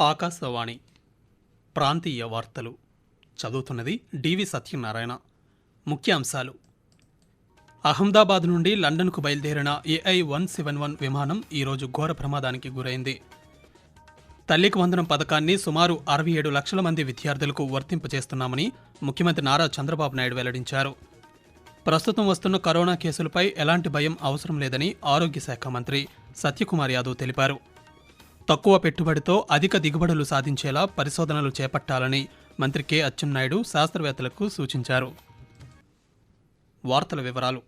ఆకాశవాణి ప్రాంతీయ వార్తలు. చదువుతున్నది డివి సత్యనారాయణ. ముఖ్యాంశాలు. అహ్మదాబాద్ నుండి లండన్కు బయలుదేరిన ఏఐ వన్ సెవెన్ వన్ విమానం ఈరోజు ఘోర ప్రమాదానికి గురైంది. తల్లికి వందనం పథకాన్ని సుమారు అరవై ఏడు లక్షల మంది విద్యార్థులకు వర్తింపజేస్తున్నామని ముఖ్యమంత్రి నారా చంద్రబాబు నాయుడు వెల్లడించారు. ప్రస్తుతం వస్తున్న కరోనా కేసులపై ఎలాంటి భయం అవసరం లేదని ఆరోగ్య శాఖ మంత్రి సత్యకుమార్ యాదవ్ తెలిపారు. తక్కువ పెట్టుబడితో అధిక దిగుబడులు సాధించేలా పరిశోధనలు చేపట్టాలని మంత్రి కె. అచ్చెన్నాయుడు శాస్త్రవేత్తలకు సూచించారు. వార్తల వివరాలు.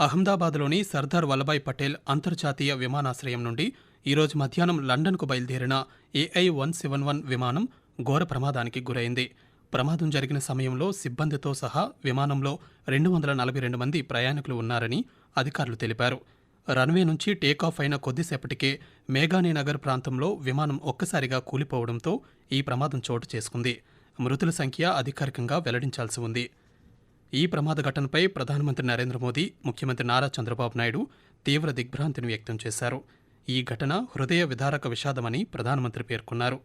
అహ్మదాబాద్లోని సర్దార్ వల్లభాయ్ పటేల్ అంతర్జాతీయ విమానాశ్రయం నుండి ఈరోజు మధ్యాహ్నం లండన్కు బయలుదేరిన ఏఐ వన్ సెవెన్ వన్ విమానం ఘోర ప్రమాదానికి గురైంది. ప్రమాదం జరిగిన సమయంలో సిబ్బందితో సహా విమానంలో రెండు వందల నలభై రెండు మంది ప్రయాణికులు ఉన్నారని అధికారులు తెలిపారు. రన్వే నుంచి టేకాఫ్ అయిన కొద్దిసేపటికే మేఘానీ నగర్ ప్రాంతంలో విమానం ఒక్కసారిగా కూలిపోవడంతో ఈ ప్రమాదం చోటు చేసుకుంది. మృతుల సంఖ్య అధికారికంగా వెల్లడించాల్సి ఉంది. ఈ ప్రమాద ఘటనపై ప్రధానమంత్రి నరేంద్ర మోదీ ముఖ్యమంత్రి నారా చంద్రబాబు నాయుడు తీవ్ర దిగ్భ్రాంతిని వ్యక్తం చేశారు. ఈ ఘటన హృదయ విదారక విషాదమని ప్రధానమంత్రి పేర్కొన్నారు.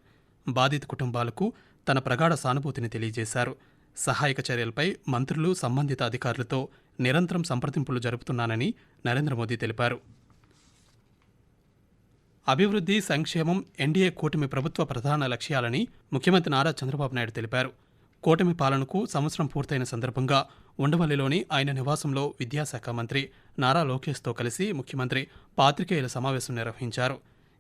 బాధిత కుటుంబాలకు తన ప్రగాఢ సానుభూతిని తెలియజేశారు. సహాయక చర్యలపై మంత్రులు సంబంధిత అధికారులతో నిరంతరం సంప్రదింపులు జరుపుతున్నానని నరేంద్ర మోదీ తెలిపారు. అభివృద్ధి సంక్షేమం ఎన్డీఏ కూటమి ప్రభుత్వ ప్రధాన లక్ష్యాలని ముఖ్యమంత్రి నారా చంద్రబాబు నాయుడు తెలిపారు. కూటమి పాలనకు సంవత్సరం పూర్తయిన సందర్భంగా ఉండవల్లిలోని ఆయన నివాసంలో విద్యాశాఖ మంత్రి నారా లోకేష్తో కలిసి ముఖ్యమంత్రి పాత్రికేయుల సమావేశం నిర్వహించారు.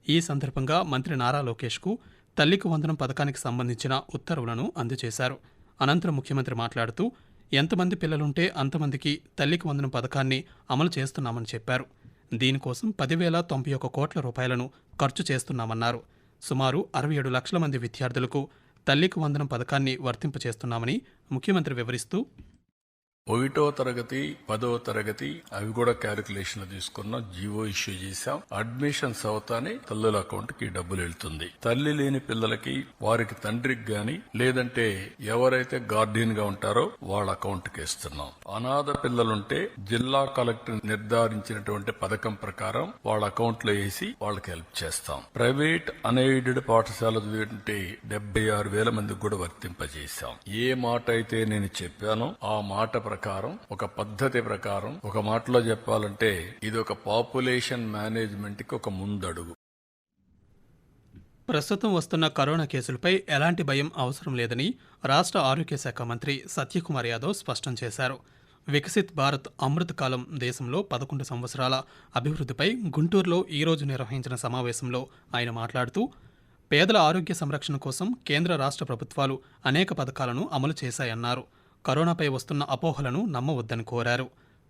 ఈ సందర్భంగా మంత్రి నారా లోకేష్కు తల్లికి వందనం పథకానికి సంబంధించిన ఉత్తర్వులను అందజేశారు. అనంతరం ముఖ్యమంత్రి మాట్లాడుతూ ఎంతమంది పిల్లలుంటే అంతమందికి తల్లికి వందనం పథకాన్ని అమలు చేస్తున్నామని చెప్పారు. దీనికోసం పదివేల తొంభై ఒక కోట్ల రూపాయలను ఖర్చు చేస్తున్నామన్నారు. సుమారు అరవై ఏడు లక్షల మంది విద్యార్థులకు తల్లికి వందనం పథకాన్ని వర్తింపచేస్తున్నామని ముఖ్యమంత్రి వివరిస్తూ ఒకటో తరగతి పదో తరగతి అవి కూడా క్యాలిక్యులేషన్ తీసుకున్నాం. జీవో ఇష్యూ చేశాం. అడ్మిషన్స్ అవుతానే తల్లుల అకౌంట్కి డబ్బులు వెళ్తుంది. తల్లి లేని పిల్లలకి వారికి తండ్రికి గాని లేదంటే ఎవరైతే గార్డియన్గా ఉంటారో వాళ్ళ అకౌంట్కి ఇస్తున్నాం అనాథ పిల్లలుంటే జిల్లా కలెక్టర్ నిర్ధారించినటువంటి పథకం ప్రకారం వాళ్ళ అకౌంట్లో వేసి వాళ్ళకి హెల్ప్ చేస్తాం. ప్రైవేట్ అన్ఎయిడెడ్ పాఠశాల చదివితే డెబ్బై ఆరు వేల మందికి కూడా వర్తింపజేశాం. ఏ మాట అయితే నేను చెప్పానో ఆ మాట ప్రకారం ఒక పద్ధతి ప్రకారం ఒక మాటలో చెప్పాలంటే ఇది ఒక పాపులేషన్ మేనేజ్మెంట్కి ఒక ముందడుగు. ప్రస్తుతం వస్తున్న కరోనా కేసులపై ఎలాంటి భయం అవసరం లేదని రాష్ట్ర ఆరోగ్య శాఖ మంత్రి సత్యకుమార్ యాదవ్ స్పష్టం చేశారు. వికసిత్ భారత్ అమృత్ కాలం దేశంలో పదకొండు సంవత్సరాల అభివృద్ధిపై గుంటూరులో ఈరోజు నిర్వహించిన సమావేశంలో ఆయన మాట్లాడుతూ పేదల ఆరోగ్య సంరక్షణ కోసం కేంద్ర రాష్ట్ర ప్రభుత్వాలు అనేక పథకాలను అమలు చేశాయన్నారు. కరోనాపై వస్తున్న అపోహలను నమ్మవద్దని కోరారు.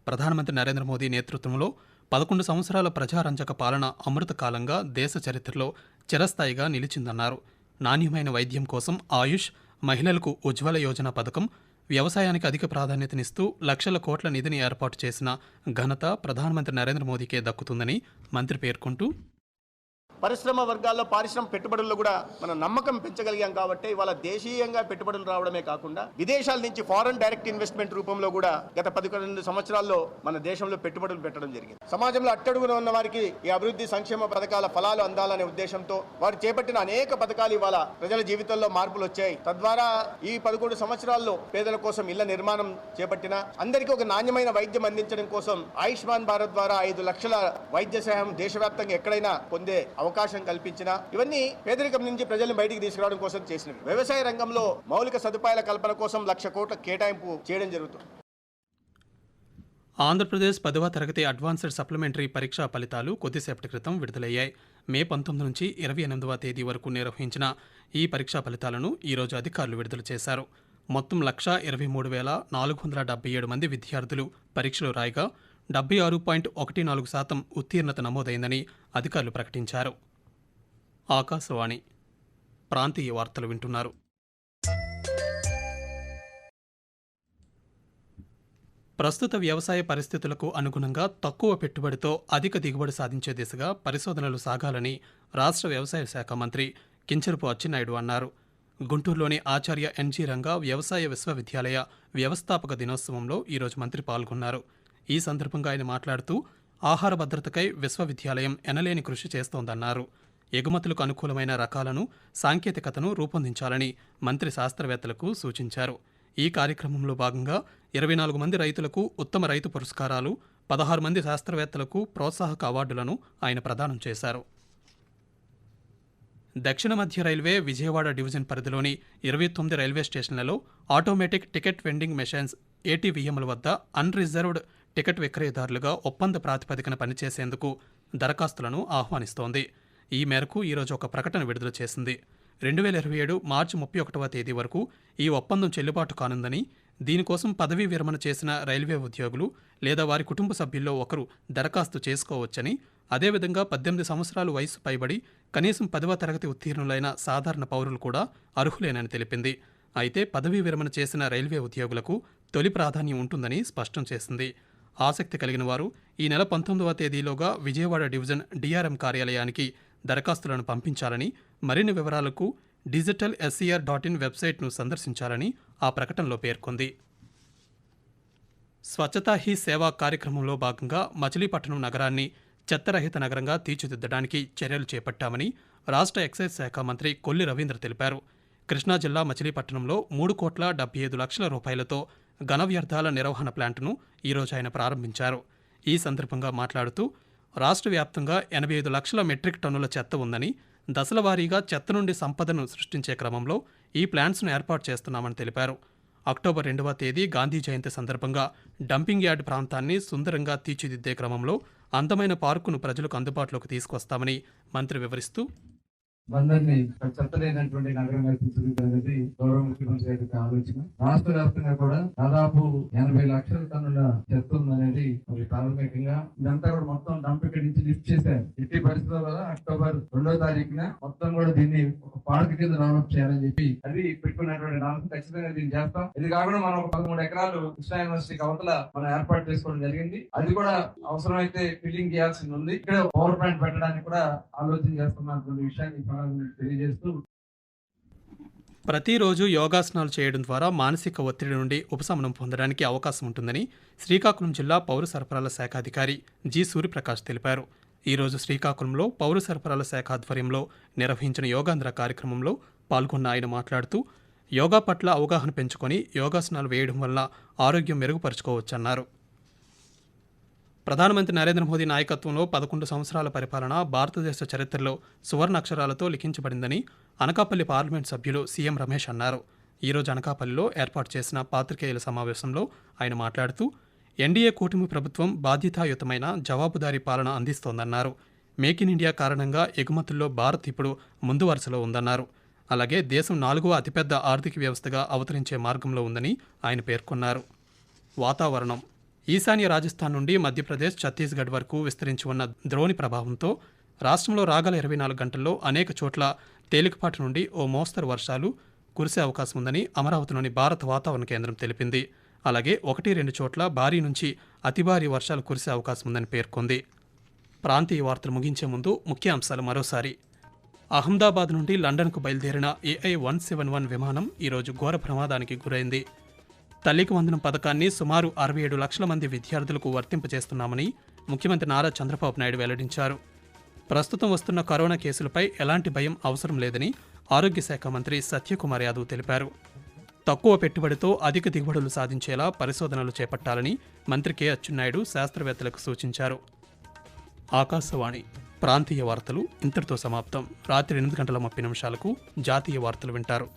ప్రధానమంత్రి నరేంద్ర మోదీ నేతృత్వంలో పదకొండు సంవత్సరాల ప్రజారంజక పాలన అమృత కాలంగా దేశ చరిత్రలో చిరస్థాయిగా నిలిచిందన్నారు. నాణ్యమైన వైద్యం కోసం ఆయుష్ మహిళలకు ఉజ్వల యోజన పథకం వ్యవసాయానికి అధిక ప్రాధాన్యతనిస్తూ లక్షల కోట్ల నిధిని ఏర్పాటు చేసిన ఘనత ప్రధానమంత్రి నరేంద్ర మోదీకే దక్కుతుందని మంత్రి పేర్కొంటూ పరిశ్రమ వర్గాల్లో పారిశ్రమ పెట్టుబడుల్లో కూడా మనం నమ్మకం పెంచగలిగాం కాబట్టి ఇవాళ దేశీయంగా పెట్టుబడులు రావడమే కాకుండా విదేశాల నుంచి ఫారెన్ డైరెక్ట్ ఇన్వెస్ట్మెంట్ రూపంలో కూడా గత పదకొండు సంవత్సరాల్లో మన దేశంలో పెట్టుబడులు పెట్టడం జరిగింది. సమాజంలో అట్టడుగున ఉన్న వారికి ఈ అభివృద్ధి సంక్షేమ పథకాల ఫలాలు అందాలనే ఉద్దేశంతో వారు చేపట్టిన అనేక పథకాలు ఇవాళ ప్రజల జీవితంలో మార్పులు వచ్చాయి. తద్వారా ఈ పదకొండు సంవత్సరాల్లో పేదల కోసం ఇళ్ళ నిర్మాణం చేపట్టిన అందరికీ ఒక నాణ్యమైన వైద్యం అందించడం కోసం ఆయుష్మాన్ భారత్ ద్వారా ఐదు లక్షల వైద్య సహాయం దేశవ్యాప్తంగా ఎక్కడైనా పొందే అవకాశం కల్పించిన ఇవన్నీ పేదరికం నుంచి ప్రజలను బయటికి తీసుకురావడం కోసం చేసినవి. వ్యవసాయ రంగంలో మౌలిక సదుపాయాల కల్పన కోసం లక్ష కోట్ల కేటాయింపు చేయడం జరుగుతుంది. ఆంధ్రప్రదేశ్ పదవ తరగతి అడ్వాన్స్డ్ సప్లిమెంటరీ పరీక్షా ఫలితాలు కొద్దిసేపటి క్రితం విడుదలయ్యాయి. మే పంతొమ్మిది నుంచి ఇరవై ఎనిమిదవ తేదీ వరకు నిర్వహించిన ఈ పరీక్షా ఫలితాలను ఈరోజు అధికారులు విడుదల చేశారు. మొత్తం లక్ష ఇరవై మూడు వేల నాలుగు వందల డెబ్బై ఏడు మంది విద్యార్థులు పరీక్షలు రాయగా డెబ్బై ఆరు పాయింట్ ఒకటి నాలుగు శాతం ఉత్తీర్ణత నమోదైందని అధికారులు ప్రకటించారు. ఆకాశవాణి ప్రాంతీయ వార్తలు వింటున్నారు. ప్రస్తుత వ్యవసాయ పరిస్థితులకు అనుగుణంగా తక్కువ పెట్టుబడితో అధిక దిగుబడి సాధించే దిశగా పరిశోధనలు సాగాలని రాష్ట్ర వ్యవసాయ శాఖ మంత్రి కించరపు అచ్చెన్నాయుడు అన్నారు. గుంటూరులోని ఆచార్య ఎన్జీ రంగా వ్యవసాయ విశ్వవిద్యాలయ వ్యవస్థాపక దినోత్సవంలో ఈరోజు మంత్రి పాల్గొన్నారు. ఈ సందర్భంగా ఆయన మాట్లాడుతూ ఆహార భద్రతకై విశ్వవిద్యాలయం ఎనలేని కృషి చేస్తోందన్నారు. ఎగుమతులకు అనుకూలమైన రకాలను సాంకేతికతను రూపొందించాలని మంత్రి శాస్త్రవేత్తలకు సూచించారు. ఈ కార్యక్రమంలో భాగంగా ఇరవై నాలుగు మంది రైతులకు ఉత్తమ రైతు పురస్కారాలు పదహారు మంది శాస్త్రవేత్తలకు ప్రోత్సాహక అవార్డులను ఆయన ప్రదానం చేశారు. దక్షిణ మధ్య రైల్వే విజయవాడ డివిజన్ పరిధిలోని ఇరవై తొమ్మిది రైల్వే స్టేషన్లలో ఆటోమేటిక్ టికెట్ వెండింగ్ మెషిన్స్ ఏటీవీఎంల వద్ద అన్రిజర్వ్డ్ టికెట్ విక్రయదారులుగా ఒప్పంద ప్రాతిపదికన పనిచేసేందుకు దరఖాస్తులను ఆహ్వానిస్తోంది. ఈ మేరకు ఈరోజు ఒక ప్రకటన విడుదల చేసింది. రెండు వేల ఇరవై ఏడు మార్చి ముప్పై ఒకటవ తేదీ వరకు ఈ ఒప్పందం చెల్లుబాటు కానుందని దీనికోసం పదవీ విరమణ చేసిన రైల్వే ఉద్యోగులు లేదా వారి కుటుంబ సభ్యుల్లో ఒకరు దరఖాస్తు చేసుకోవచ్చని అదేవిధంగా పద్దెనిమిది సంవత్సరాలు వయసు పైబడి కనీసం పదవ తరగతి ఉత్తీర్ణులైన సాధారణ పౌరులు కూడా అర్హులేనని తెలిపింది. అయితే పదవీ విరమణ చేసిన రైల్వే ఉద్యోగులకు తొలి ప్రాధాన్యం ఉంటుందని స్పష్టం చేసింది. ఆసక్తి కలిగిన వారు ఈ నెల పంతొమ్మిదవ తేదీలోగా విజయవాడ డివిజన్ డిఆర్ఎం కార్యాలయానికి దరఖాస్తులను పంపించాలని మరిన్ని వివరాలకు డిజిటల్ ఎస్సీఆర్ డాట్ ఇన్ వెబ్సైట్ను సందర్శించాలని ఆ ప్రకటనలో పేర్కొంది. స్వచ్ఛతా హీ సేవా కార్యక్రమంలో భాగంగా మచిలీపట్నం నగరాన్ని చెత్తరహిత నగరంగా తీర్చిదిద్దడానికి చర్యలు చేపట్టామని రాష్ట్ర ఎక్సైజ్ శాఖ మంత్రి కొల్లి రవీంద్ర తెలిపారు. కృష్ణా జిల్లా మచిలీపట్నంలో మూడు కోట్ల డెబ్బై ఐదు లక్షల రూపాయలతో ఘన వ్యర్థాల నిర్వహణ ప్లాంట్ను ఈరోజు ఆయన ప్రారంభించారు. ఈ సందర్భంగా మాట్లాడుతూ రాష్ట్ర వ్యాప్తంగా ఎనభై ఐదు లక్షల మెట్రిక్ టన్నుల చెత్త ఉందని దశల వారీగా చెత్త నుండి సంపదను సృష్టించే క్రమంలో ఈ ప్లాంట్స్ను ఏర్పాటు చేస్తున్నామని తెలిపారు. అక్టోబర్ రెండవ తేదీ గాంధీ జయంతి సందర్భంగా డంపింగ్ యార్డ్ ప్రాంతాన్ని సుందరంగా తీర్చిదిద్దే క్రమంలో అందమైన పార్కును ప్రజలకు అందుబాటులోకి తీసుకొస్తామని మంత్రి వివరిస్తూ అందరినీ చెత్తలేనటువంటి నగరంగా తీర్చిదిద్దాలనేది గౌరవ ముఖ్యమంత్రి గారి యొక్క ఆలోచన. రాష్ట్ర వ్యాప్తంగా కూడా దాదాపు ఎనభై లక్షల టన్నుల చెత్త ఉందనేది మరి ప్రాథమికంగా ఇదంతా కూడా మొత్తం డంప్ ఇక్కడి నుంచి లిఫ్ట్ చేశారు. ఎట్టి పరిస్థితుల్లో అక్టోబర్ రెండో తారీఖున మొత్తం కూడా దీన్ని ఒక పార్క్ కింద డెవలప్ చేయాలని చెప్పి అది పెట్టుకున్నటువంటి నాలుగు ఖచ్చితంగా దీన్ని చేస్తాం. ఇది కాకుండా మనం ఒక పదమూడు ఎకరాలు కృష్ణా యూనివర్సిటీకి అవతల మనం ఏర్పాటు చేసుకోవడం జరిగింది. అది కూడా అవసరమైతే ఫిల్లింగ్ చేయాల్సింది ఉంది. ఇక్కడ పవర్ ప్లాంట్ పెట్టడానికి కూడా ఆలోచన చేస్తున్నటువంటి విషయాన్ని తెలియజేస్తూ ప్రతిరోజు యోగాసనాలు చేయడం ద్వారా మానసిక ఒత్తిడి నుండి ఉపశమనం పొందడానికి అవకాశం ఉంటుందని శ్రీకాకుళం జిల్లా పౌర సరఫరాల శాఖ అధికారి జి సూర్యప్రకాష్ తెలిపారు. ఈరోజు శ్రీకాకుళంలో పౌర సరఫరాల శాఖ ఆధ్వర్యంలో నిర్వహించిన యోగాంధ్ర కార్యక్రమంలో పాల్గొన్న ఆయన మాట్లాడుతూ యోగా పట్ల అవగాహన పెంచుకొని యోగాసనాలు వేయడం వల్ల ఆరోగ్యం మెరుగుపరుచుకోవచ్చన్నారు. ప్రధానమంత్రి నరేంద్ర మోదీ నాయకత్వంలో పదకొండు సంవత్సరాల పరిపాలన భారతదేశ చరిత్రలో సువర్ణ అక్షరాలతో లిఖించబడిందని అనకాపల్లి పార్లమెంట్ సభ్యులు సీఎం రమేష్ అన్నారు. ఈరోజు అనకాపల్లిలో ఏర్పాటు చేసిన పాత్రికేయుల సమావేశంలో ఆయన మాట్లాడుతూ ఎన్డీఏ కూటమి ప్రభుత్వం బాధ్యతాయుతమైన జవాబుదారీ పాలన అందిస్తోందన్నారు. మేక్ ఇన్ ఇండియా కారణంగా ఎగుమతుల్లో భారత్ ఇప్పుడు ముందు వరుసలో ఉందన్నారు. అలాగే దేశం నాలుగవ అతిపెద్ద ఆర్థిక వ్యవస్థగా అవతరించే మార్గంలో ఉందని ఆయన పేర్కొన్నారు. వాతావరణం ఈశాన్య రాజస్థాన్ నుండి మధ్యప్రదేశ్ ఛత్తీస్గఢ్ వరకు విస్తరించి ఉన్న ద్రోణి ప్రభావంతో రాష్ట్రంలో రాగల ఇరవై నాలుగు గంటల్లో అనేక చోట్ల తేలికపాటి నుండి ఓ మోస్తరు వర్షాలు కురిసే అవకాశం ఉందని అమరావతిలోని భారత వాతావరణ కేంద్రం తెలిపింది. అలాగే ఒకటి రెండు చోట్ల భారీ నుంచి అతి భారీ వర్షాలు కురిసే అవకాశం ఉందని పేర్కొంది. ప్రాంతీయ వార్తలు ముగించే ముందు ముఖ్య అంశాలు మరోసారి. అహ్మదాబాద్ నుండి లండన్కు బయలుదేరిన ఏఐ వన్ సెవెన్ వన్ విమానం ఈరోజు ఘోర ప్రమాదానికి గురైంది. తల్లికి వందనం పథకాన్ని సుమారు అరవై ఏడు లక్షల మంది విద్యార్థులకు వర్తింపజేస్తున్నామని ముఖ్యమంత్రి నారా చంద్రబాబు నాయుడు వెల్లడించారు. ప్రస్తుతం వస్తున్న కరోనా కేసులపై ఎలాంటి భయం అవసరం లేదని ఆరోగ్య శాఖ మంత్రి సత్యకుమార్ యాదవ్ తెలిపారు. తక్కువ పెట్టుబడితో అధిక దిగుబడులు సాధించేలా పరిశోధనలు చేపట్టాలని మంత్రి కె అచ్చెన్నాయుడు శాస్త్రవేత్తలకు సూచించారు. ఆకాశవాణి ప్రాంతీయ వార్తలు ఇంతటితో సమాప్తం. రాత్రి ఎనిమిది గంటల ముప్పై నిమిషాలకు జాతీయ వార్తలు వింటారు.